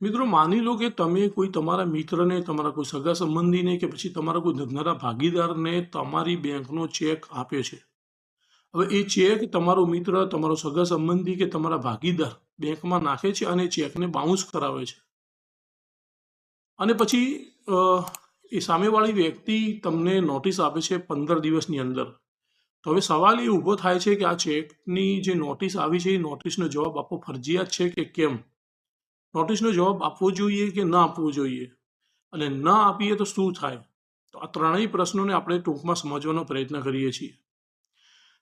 મિત્રો માની લો કે તમે કોઈ તમારા મિત્રને, તમારા કોઈ સગા સંબંધીને કે પછી તમારા કોઈ ધંધાના ભાગીદારને તમારી બેંકનો ચેક આપ્યો છે. હવે એ ચેક તમારો મિત્ર, તમારો સગા સંબંધી કે તમારા ભાગીદાર બેંકમાં નાખે છે અને ચેકને બાઉન્સ કરાવે છે. અને પછી એ સામેવાળી વ્યક્તિ તમને નોટિસ આપે છે પંદર દિવસની અંદર. તો હવે સવાલ એ ઊભો થાય છે કે આ ચેકની જે નોટિસ આવી છે એ નોટિસનો જવાબ આપવો ફરજિયાત છે કે કેમ? નોટિસનો જવાબ આપવો જોઈએ કે ન આપવો જોઈએ? અને ન આપીએ તો શું થાય? તો આ ત્રણેય પ્રશ્નોને આપણે ટૂંકમાં સમજવાનો પ્રયત્ન કરીએ છીએ.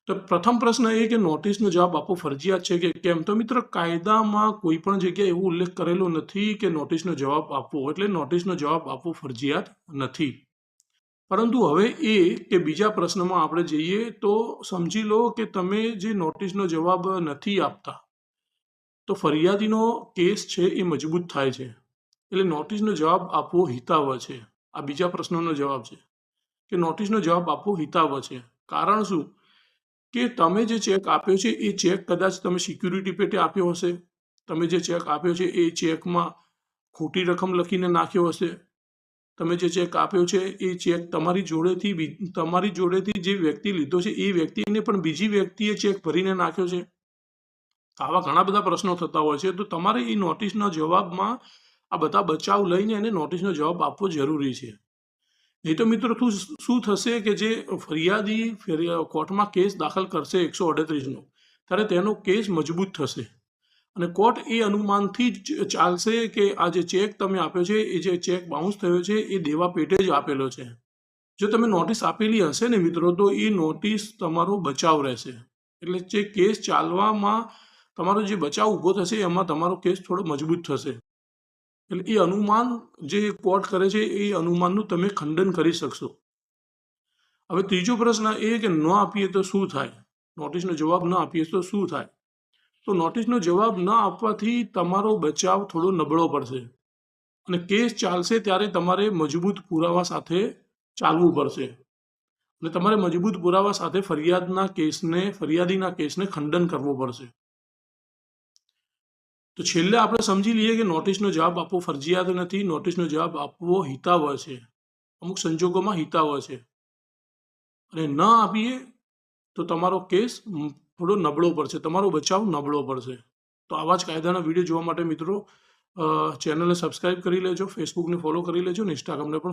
તો પ્રથમ પ્રશ્ન એ કે નોટિસનો જવાબ આપવો ફરજિયાત છે કે કેમ? તો મિત્રો, કાયદામાં કોઈ પણ જગ્યાએ એવો ઉલ્લેખ કરેલો નથી કે નોટિસનો જવાબ આપવો એટલે નોટિસનો જવાબ આપવો ફરજિયાત નથી. પરંતુ હવે એ કે બીજા પ્રશ્નમાં આપણે જઈએ તો સમજી લો કે તમે જે નોટિસનો જવાબ નથી આપતા તો ફરિયાદીનો કેસ છે એ મજબૂત થાય છે. એટલે નોટિસનો જવાબ આપવો હિતાવહ છે. આ બીજા પ્રશ્નોનો જવાબ છે કે નોટિસનો જવાબ આપવો હિતાવહ છે. કારણ શું? કે તમે જે ચેક આપ્યો છે એ ચેક કદાચ તમે સિક્યુરિટી પેટે આપ્યો હશે. તમે જે ચેક આપ્યો છે એ ચેકમાં ખોટી રકમ લખીને નાખ્યો હશે. તમે જે ચેક આપ્યો છે એ ચેક તમારી જોડેથી તમારી જોડેથી જે વ્યક્તિ લીધો છે એ વ્યક્તિને પણ બીજી વ્યક્તિએ ચેક ભરીને નાખ્યો છે. આવા ઘણા બધા પ્રશ્નો થતા હોય છે તો તમારે એ નોટિસના જવાબમાં આ બધા બચાવ લઈને એને નોટિસનો જવાબ આપવો જરૂરી છે. નહીં તો મિત્રો શું શું થશે કે જે ફરિયાદી ફરિયા કોર્ટમાં કેસ દાખલ કરશે એકસો અડત્રીસનો, ત્યારે તેનો કેસ મજબૂત થશે. અને કોર્ટ એ અનુમાનથી જ ચાલશે કે આ જે ચેક તમે આપ્યો છે, એ જે ચેક બાઉન્સ થયો છે, એ દેવા પેટે જ આપેલો છે. જો તમે નોટિસ આપેલી હશે ને મિત્રો, તો એ નોટિસ તમારો બચાવ રહેશે. એટલે જે કેસ ચાલવામાં તમારો જે બચાવ ઊભો થશે, એમાં તમારો કેસ થોડો મજબૂત થશે. એટલે એ અનુમાન જે કોર્ટ કરે છે, એ અનુમાનનું તમે ખંડન કરી શકશો. હવે ત્રીજો પ્રશ્ન એ કે ન આપીએ તો શું થાય? નોટિસનો જવાબ ન આપીએ તો શું થાય? તો નોટિસનો જવાબ ન આપવાથી તમારો બચાવ થોડો નબળો પડશે. અને કેસ ચાલશે ત્યારે તમારે મજબૂત પુરાવા સાથે ચાલવું પડશે. અને તમારે મજબૂત પુરાવા સાથે ફરિયાદના કેસને, ફરિયાદીના કેસને ખંડન કરવો પડશે. તો છેલ્લે આપણે સમજી લઈએ કે નોટિસનો જવાબ આપવો ફરજિયાત નથી. નોટિસનો જવાબ આપવો હિતાવહ છે. અમુક સંજોગોમાં હિતાવહ છે. અને ન આપીએ તો તમારો કેસ થોડો નબળો પડશે. તમારો બચાવ નબળો પડશે. તો આવા જ કાયદાના વીડિયો જોવા માટે મિત્રો ચેનલને સબસ્ક્રાઇબ કરી લેજો. ફેસબુકને ફોલો કરી લેજો અને ઇન્સ્ટાગ્રામને પણ